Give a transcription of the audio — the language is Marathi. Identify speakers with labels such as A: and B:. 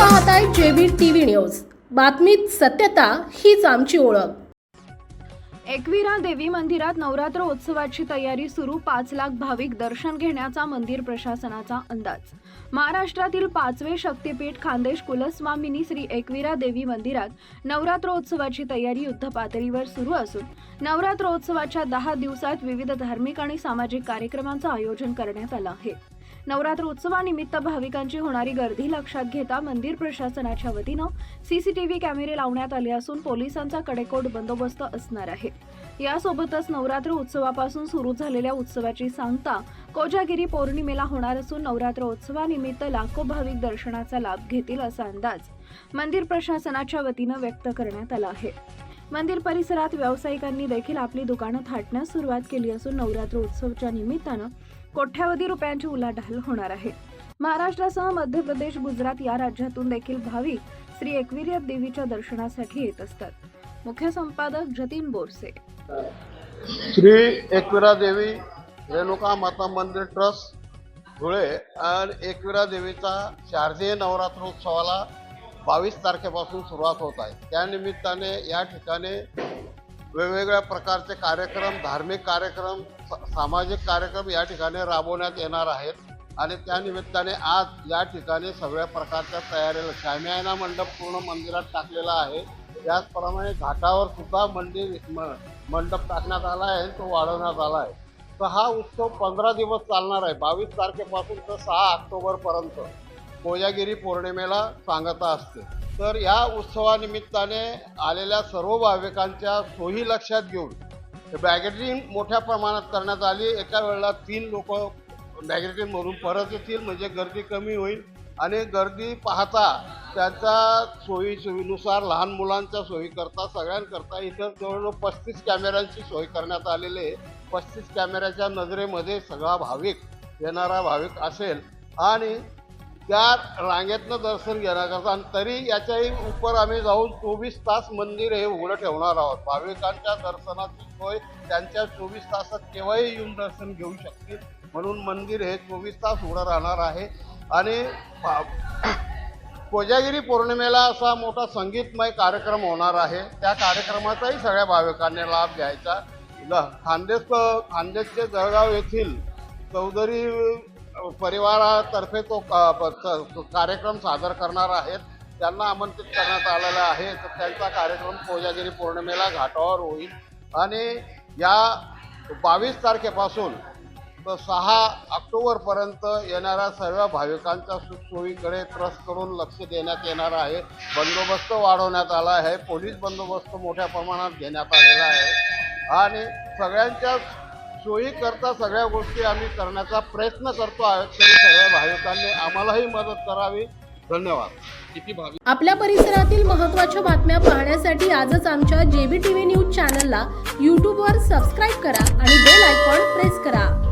A: पाहताय आहे टीव्ही न्यूज. बातमीत सत्यता हीच आमची ओळख.
B: एकविरा देवी मंदिरात नवरात्र उत्सवाची तयारी सुरू पाच लाख भाविक दर्शन घेण्याचा मंदिर प्रशासनाचा अंदाज. महाराष्ट्रातील पाचवे शक्तीपीठ खानदेश कुलस्वामिनी श्री एकविरा देवी मंदिरात नवरात्रोत्सवाची तयारी युद्धपातळीवर सुरू असून नवरात्रोत्सवाच्या दहा दिवसात विविध धार्मिक आणि सामाजिक कार्यक्रमांचं आयोजन करण्यात आलं आहे. नवरात्र उत्सवानिमित्त भाविकांची होणारी गर्दी लक्षात घेता मंदिर प्रशासनाच्या वतीनं सीसीटीव्ही कॅमेरे लावण्यात आले असून पोलिसांचा कडेकोट बंदोबस्त असणार आहे. यासोबतच नवरात्र उत्सवापासून सुरू झालेल्या उत्सवाची सांगता कोजागिरी पौर्णिमेला होणार असून नवरात्र उत्सवानिमित्त लाखो भाविक दर्शनाचा लाभ घेतील असा अंदाज मंदिर प्रशासनाच्या वतीनं व्यक्त करण्यात आला आहे. मंदिर परिसरात व्यावसायिकांनी देखील आपली दुकानं थाटण्यास सुरुवात केली असून नवरात्र उत्सवच्या निमित्तानं कोट्यावधी रुपयांची उलाढाल होणार आहे. महाराष्ट्रासह मध्य प्रदेश गुजरात या राज्यातून देखील भाविक श्री एकवीर्य देवीच्या दर्शनासाठी येत असतात. मुख्य संपादक जतीन बोरसे.
C: श्री एकविरा देवी रेणुका माता मंदिर ट्रस्ट धुळे आणि एकविरा देवीचा शारदीय नवरात्रोत्सवाला बावीस तारखेपासून सुरुवात होत आहे. त्यानिमित्ताने या ठिकाणी वेगवेगळ्या प्रकारचे कार्यक्रम धार्मिक कार्यक्रम स- सामाजिक कार्यक्रम या ठिकाणी राबवण्यात येणार आहेत. आणि त्यानिमित्ताने आज या ठिकाणी सगळ्या प्रकारच्या तयारीला शामियाना मंडप पूर्ण मंदिरात टाकलेला आहे. त्याचप्रमाणे घाटावर सुद्धा मंदिर म- मंडप टाकण्यात आला आहे तो वाढवण्यात आला आहे. तर हा उत्सव पंधरा दिवस चालणार आहे. बावीस तारखेपासून तर सहा ऑक्टोबरपर्यंत. कोजागिरी पौर्णिमेला सांगता असते. तर या उत्सवानिमित्ताने आलेल्या सर्व भाविकांच्या सोयी लक्षात घेऊन बॅगेटिंग मोठ्या प्रमाणात करण्यात आली. एका वेळेला तीन लोक बॅगेटिंगमधून परत येतील म्हणजे गर्दी कमी होईल. आणि गर्दी पाहता त्यांच्या सोयी सोयीनुसार लहान मुलांच्या सोयीकरता सगळ्यांकरता इथं जवळजवळ पस्तीस कॅमेऱ्यांची सोय करण्यात आलेली आहे. पस्तीस कॅमेऱ्याच्या नजरेमध्ये सगळा भाविक येणारा भाविक असेल. आणि त्या रांगेतनं दर्शन घेण्याकरता आणि तरी याच्याही उपर आम्ही जाऊन चोवीस तास मंदिर हे उघडं ठेवणार आहोत. भाविकांच्या दर्शनाची सोय त्यांच्या चोवीस तासात केव्हाही येऊन दर्शन घेऊ शकतील म्हणून मंदिर हे चोवीस तास उघडं राहणार आहे. आणि कोजागिरी पौर्णिमेला असा मोठा संगीतमय कार्यक्रम होणार आहे. त्या कार्यक्रमाचाही सगळ्या भाविकांनी लाभ घ्यायचा. खानदेश खानदेशचे जळगाव येथील चौधरी परिवारातर्फे तो क- कार्यक्रम सादर करणार आहेत. त्यांना आमंत्रित करण्यात आलेलं आहे. तर त्यांचा कार्यक्रम कोजागिरी पौर्णिमेला घाटावर होईल. आणि या बावीस तारखेपासून तर सहा ऑक्टोबरपर्यंत येणाऱ्या सर्व भाविकांच्या सुखसोयीकडे ट्रस्ट करून लक्ष देण्यात येणार आहे. बंदोबस्त वाढवण्यात आला आहे. पोलीस बंदोबस्त मोठ्या प्रमाणात घेण्यात आलेला आहे. आणि सगळ्यांच्या सोयीकरता सगळ्या गोष्टी आम्ही करण्याचा प्रयत्न करतो आहोत तरी सगळ्या भाविकांनी. आम्हालाही मदत करावी. धन्यवाद.
A: आपल्या परिसरातील महत्त्वाच्या बातम्या पाहण्यासाठी आजच आमच्या जेबी टीव्ही न्यूज चॅनलला यूट्यूबवर सबस्क्राईब करा आणि बेल आयकॉन प्रेस करा.